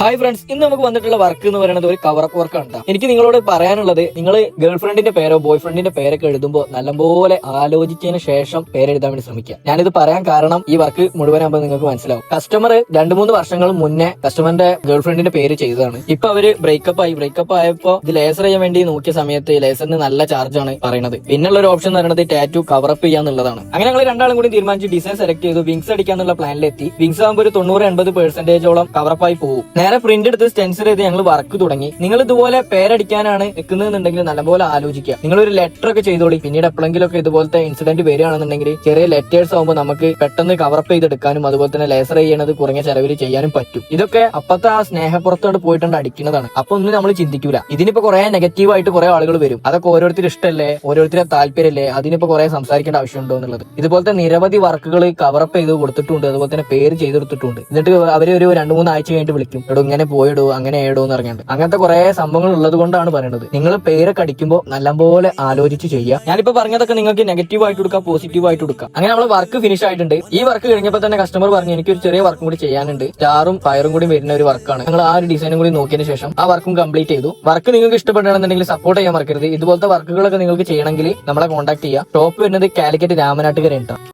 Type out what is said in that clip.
Hi friends ഇന്ന് നമുക്ക് വന്നിട്ടുള്ള വർക്ക് എന്ന് പറയുന്നത് ഒരു കവറപ്പ് അപ്പ് വർക്ക് ആണ് എനിക്ക് നിങ്ങളോട് പറയാനുള്ളത് നിങ്ങൾ ഗേൾ ഫ്രണ്ടിന്റെ പേരോ ബോയ് ഫ്രണ്ടിന്റെ പേരൊക്കെ എഴുതുമ്പോൾ നല്ലപോലെ ആലോചിച്ചതിന് ശേഷം പേരെഴുതാൻ വേണ്ടി ശ്രമിക്കുക ഞാനിത് പറയാൻ കാരണം ഈ വർക്ക് മുഴുവനാകുമ്പോൾ നിങ്ങൾക്ക് മനസ്സിലാവും. കസ്റ്റമർ രണ്ടു മൂന്ന് വർഷങ്ങൾ മുന്നേ കസ്റ്റമറിന്റെ ഗേൾ ഫ്രണ്ടിന്റെ പേര് ചെയ്തതാണ്. ഇപ്പൊ അവർ ബ്രേക്കപ്പ് ആയി. ബ്രേക്കപ്പ് ആയപ്പോ ഇത് ലേസർ ചെയ്യാൻ വേണ്ടി നോക്കിയ സമയത്ത് ലേസറിന് നല്ല ചാർജ് ആണ് പറയുന്നത്. പിന്നുള്ള ഒരു ഓപ്ഷൻ എന്ന് പറയുന്നത് ടാറ്റു കവറപ്പ് ചെയ്യാന്നുള്ളതാണ് അങ്ങനെ ഞങ്ങൾ രണ്ടാളും കൂടി തീരുമാനിച്ച് ഡിസൈൻ സെലക്ട് ചെയ്തു. വിങ്സ് അടിക്കാന്നുള്ള പ്ലാനിലെത്തി വിങ്സ് ആകുമ്പോൾ ഒരു തൊണ്ണൂറ് എൺപത് പെർസെന്റേജോളം കവറപ്പായി പോകും നേരെ പ്രിന്റ് എടുത്ത് സ്റ്റെൻസർ ചെയ്ത് ഞങ്ങൾ വർക്ക് തുടങ്ങി. നിങ്ങൾ ഇതുപോലെ പേരടിക്കാനാണ് നിൽക്കുന്നതെന്നുണ്ടെങ്കിൽ നല്ലപോലെ ആലോചിക്കുക. നിങ്ങൾ ഒരു ലെറ്റർ ഒക്കെ ചെയ്തോളി. പിന്നീട് എപ്പോഴെങ്കിലും ഒക്കെ ഇതുപോലത്തെ ഇൻസിഡന്റ് വരികയാണെന്നുണ്ടെങ്കിൽ ചെറിയ ലെറ്റേഴ്സ് ആകുമ്പോൾ നമുക്ക് പെട്ടെന്ന് കവറപ്പ് ചെയ്തെടുക്കാനും അതുപോലെ തന്നെ ലേസർ ചെയ്യണത് കുറഞ്ഞ ചെലവിൽ ചെയ്യാനും പറ്റും. ഇതൊക്കെ അപ്പത്തെ ആ സ്നേഹപ്പുറത്തോട് പോയിട്ടുണ്ട് അടിക്കുന്നതാണ്. അപ്പൊ ഒന്നും നമ്മൾ ചിന്തിക്കൂല. ഇതിനിപ്പോ കുറെ നെഗറ്റീവ് ആയിട്ട് കുറെ ആളുകൾ വരും. അതൊക്കെ ഓരോരുത്തർ ഇഷ്ടമല്ലേ ഓരോരുത്തരെ താല്പര്യമല്ലേ അതിനിപ്പോ കുറെ സംസാരിക്കേണ്ട ആവശ്യമുണ്ടോ എന്നുള്ളത്. ഇതുപോലത്തെ നിരവധി വർക്കുകൾ കവറപ്പ് ചെയ്ത് കൊടുത്തിട്ടുണ്ട്. അതുപോലെ തന്നെ പേര് ചെയ്തെടുത്തിട്ടുണ്ട് എന്നിട്ട് അവരെ ഒരു രണ്ട് മൂന്ന് ആഴ്ച കഴിഞ്ഞിട്ട് വിളിക്കും. എടോ ഇങ്ങനെ പോയിടോ അങ്ങനെ ഇടും എന്ന് പറഞ്ഞിട്ട്. അങ്ങനത്തെ കുറെ സംഭവങ്ങൾ ഉള്ളത് കൊണ്ടാണ് പറയുന്നത് നിങ്ങൾ പേരൊക്കെ അടിക്കുമ്പോൾ നല്ലപോലെ ആലോചിച്ച് ചെയ്യുക. ഞാനിപ്പോ പറഞ്ഞതൊക്കെ നിങ്ങൾക്ക് നെഗറ്റീവ് ആയിട്ട് കൊടുക്കാം പോസിറ്റീവ് ആയിട്ട് കൊടുക്കാം. അങ്ങനെ നമ്മൾ വർക്ക് ഫിനിഷ് ആയിട്ടുണ്ട്. ഈ വർക്ക് കഴിഞ്ഞപ്പോൾ തന്നെ കസ്റ്റമർ പറഞ്ഞു എനിക്ക് ഒരു ചെറിയ വർക്കും കൂടി ചെയ്യാനുണ്ട്. സ്റ്റാറും ഫയറും കൂടി വരുന്ന ഒരു വർക്കാണ് നിങ്ങൾ ആ ഒരു ഡിസൈനും കൂടി നോക്കിയതിന് ശേഷം ആ വർക്കും കംപ്ലീറ്റ് ചെയ്തു. വർക്ക് നിങ്ങൾക്ക് ഇഷ്ടപ്പെടുകയാണെന്നുണ്ടെങ്കിൽ സപ്പോർട്ട് ചെയ്യാൻ മറക്കരുത്. ഇതുപോലത്തെ വർക്കുകളൊക്കെ നിങ്ങൾക്ക് ചെയ്യണമെങ്കിൽ നമ്മളെ കോൺടാക്ട് ചെയ്യുക. ടോപ്പ് വരുന്നത് കാലിക്കറ്റ് രാമനാട്ടുകര